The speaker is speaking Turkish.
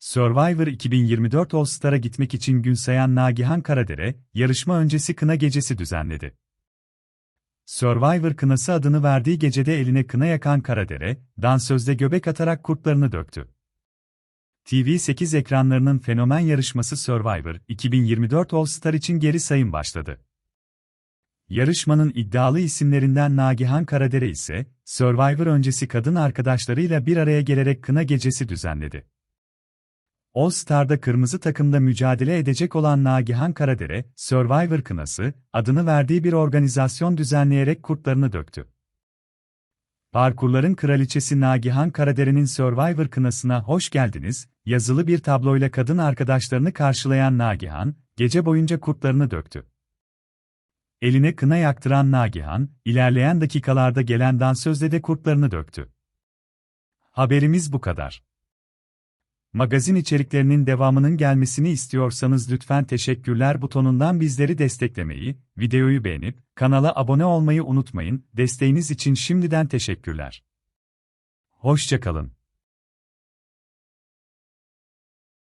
Survivor 2024 All Star'a gitmek için gün sayan Nagihan Karadere, yarışma öncesi kına gecesi düzenledi. Survivor kınası adını verdiği gecede eline kına yakan Karadere, dansözde göbek atarak kurtlarını döktü. TV8 ekranlarının fenomen yarışması Survivor 2024 All Star için geri sayım başladı. Yarışmanın iddialı isimlerinden Nagihan Karadere ise, Survivor öncesi kadın arkadaşlarıyla bir araya gelerek kına gecesi düzenledi. All Star'da kırmızı takımda mücadele edecek olan Nagihan Karadere, Survivor kınası, adını verdiği bir organizasyon düzenleyerek kurtlarını döktü. Parkurların kraliçesi Nagihan Karadere'nin Survivor kınasına hoş geldiniz, yazılı bir tabloyla kadın arkadaşlarını karşılayan Nagihan, gece boyunca kurtlarını döktü. Eline kına yaktıran Nagihan, ilerleyen dakikalarda gelen dansözde de kurtlarını döktü. Haberimiz bu kadar. Magazin içeriklerinin devamının gelmesini istiyorsanız lütfen teşekkürler butonundan bizleri desteklemeyi, videoyu beğenip kanala abone olmayı unutmayın. Desteğiniz için şimdiden teşekkürler. Hoşçakalın.